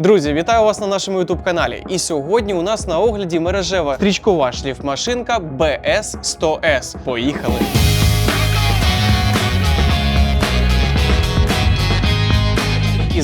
Друзі, вітаю вас на нашому youtube каналі. І сьогодні у нас на огляді мережева стрічкова шліфмашинка BS100S. Поїхали!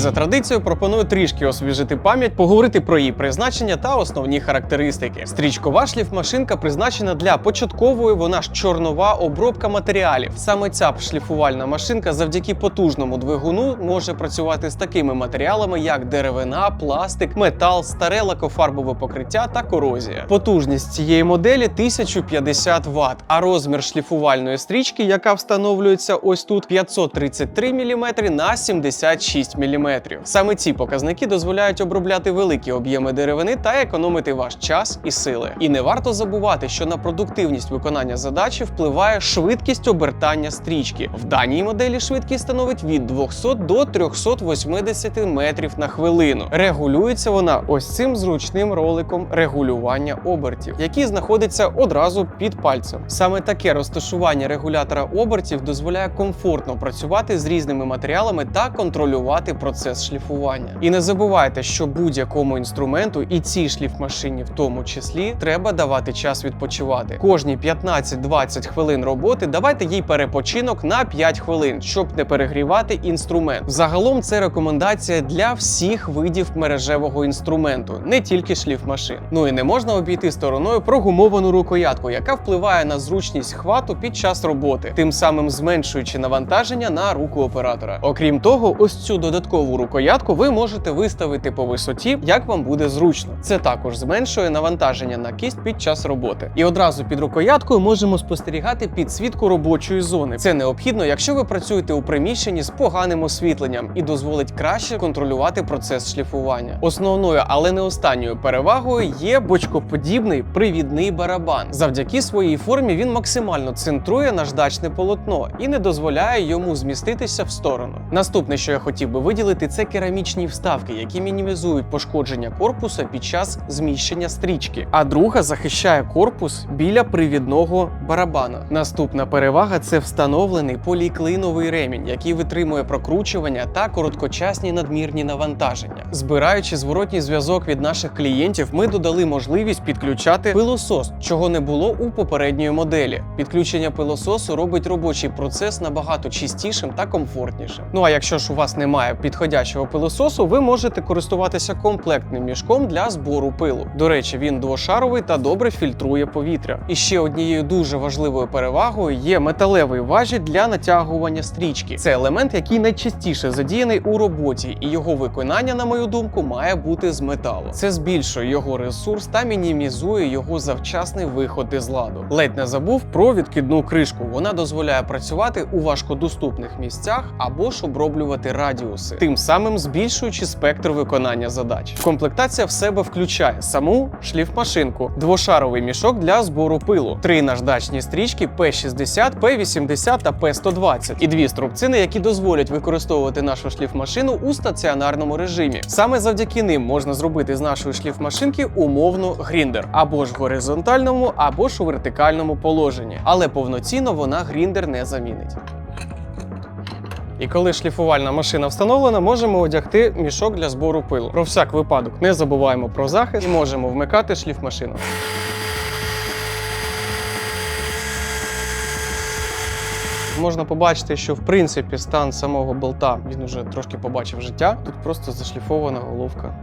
За традицією пропоную трішки освіжити пам'ять, поговорити про її призначення та основні характеристики. Стрічкова шліфмашинка призначена для початкової, вона ж чорнова обробка матеріалів. Саме ця шліфувальна машинка завдяки потужному двигуну може працювати з такими матеріалами, як деревина, пластик, метал, старе лакофарбове покриття та корозія. Потужність цієї моделі 1050 Вт, а розмір шліфувальної стрічки, яка встановлюється ось тут 533 мм на 76 мм. Саме ці показники дозволяють обробляти великі об'єми деревини та економити ваш час і сили. І не варто забувати, що на продуктивність виконання задачі впливає швидкість обертання стрічки. В даній моделі швидкість становить від 200 до 380 метрів на хвилину. Регулюється вона ось цим зручним роликом регулювання обертів, який знаходиться одразу під пальцем. Саме таке розташування регулятора обертів дозволяє комфортно працювати з різними матеріалами та контролювати процес шліфування. І не забувайте, що будь-якому інструменту, і цій шліфмашині в тому числі, треба давати час відпочивати. Кожні 15-20 хвилин роботи давайте їй перепочинок на 5 хвилин, щоб не перегрівати інструмент. Загалом це рекомендація для всіх видів мережевого інструменту, не тільки шліфмашин. Ну і не можна обійти стороною прогумовану рукоятку, яка впливає на зручність хвату під час роботи, тим самим зменшуючи навантаження на руку оператора. Окрім того, ось цю додаткову рукоятку ви можете виставити по висоті, як вам буде зручно. Це також зменшує навантаження на кість під час роботи. І одразу під рукояткою можемо спостерігати підсвітку робочої зони. Це необхідно, якщо ви працюєте у приміщенні з поганим освітленням і дозволить краще контролювати процес шліфування. Основною, але не останньою перевагою є бочкоподібний привідний барабан. Завдяки своїй формі він максимально центрує наждачне полотно і не дозволяє йому зміститися в сторону. Наступне, що я хотів би виділити, це керамічні вставки, які мінімізують пошкодження корпуса під час зміщення стрічки. А друга захищає корпус біля привідного барабана. Наступна перевага це встановлений поліклиновий ремінь, який витримує прокручування та короткочасні надмірні навантаження. Збираючи зворотній зв'язок від наших клієнтів, ми додали можливість підключати пилосос, чого не було у попередньої моделі. Підключення пилососу робить робочий процес набагато чистішим та комфортнішим. Ну а якщо ж у вас немає підходящого пилососу, ви можете користуватися комплектним мішком для збору пилу. До речі, він двошаровий та добре фільтрує повітря. І ще однією дуже важливою перевагою є металевий важіль для натягування стрічки. Це елемент, який найчастіше задіяний у роботі, і його виконання, на мою думку, має бути з металу. Це збільшує його ресурс та мінімізує його завчасний виход із ладу. Ледь не забув про відкидну кришку. Вона дозволяє працювати у важкодоступних місцях або ж оброблювати радіуси, тим самим збільшуючи спектр виконання задач. Комплектація в себе включає саму шліфмашинку, двошаровий мішок для збору пилу, три наждачні стрічки P60, P80 та P120 і дві струбцини, які дозволять використовувати нашу шліфмашину у стаціонарному режимі. Саме завдяки ним можна зробити з нашої шліфмашинки умовно гріндер або ж в горизонтальному, або ж у вертикальному положенні, але повноцінно вона гріндер не замінить. І коли шліфувальна машина встановлена, можемо одягти мішок для збору пилу. Про всяк випадок не забуваємо про захист і можемо вмикати шліфмашину. Можна побачити, що в принципі стан самого болта він уже трошки побачив життя. Тут просто зашліфована головка.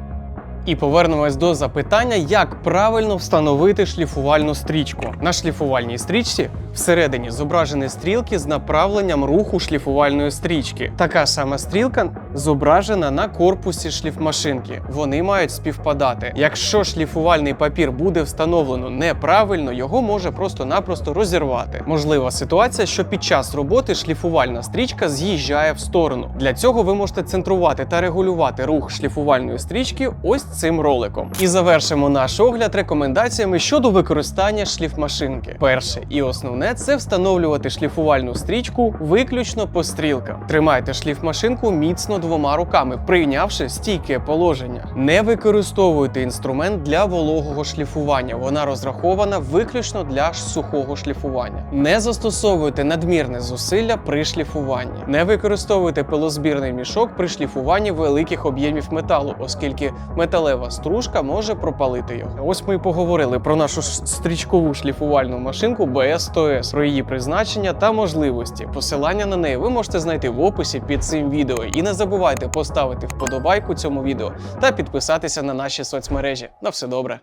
І повернемось до запитання, як правильно встановити шліфувальну стрічку. На шліфувальній стрічці всередині зображені стрілки з направленням руху шліфувальної стрічки. Така сама стрілка зображена на корпусі шліфмашинки. Вони мають співпадати. Якщо шліфувальний папір буде встановлено неправильно, його може просто-напросто розірвати. Можлива ситуація, що під час роботи шліфувальна стрічка з'їжджає в сторону. Для цього ви можете центрувати та регулювати рух шліфувальної стрічки ось цим роликом. І завершимо наш огляд рекомендаціями щодо використання шліфмашинки. Перше і основне головне це встановлювати шліфувальну стрічку виключно по стрілкам. Тримайте шліфмашинку міцно двома руками, прийнявши стійке положення. Не використовуйте інструмент для вологого шліфування. Вона розрахована виключно для сухого шліфування. Не застосовуйте надмірне зусилля при шліфуванні. Не використовуйте пилозбірний мішок при шліфуванні великих об'ємів металу, оскільки металева стружка може пропалити його. Ось ми і поговорили про нашу стрічкову шліфувальну машинку BS100S, про її призначення та можливості. Посилання на неї ви можете знайти в описі під цим відео. І не забувайте поставити вподобайку цьому відео та підписатися на наші соцмережі. На все добре.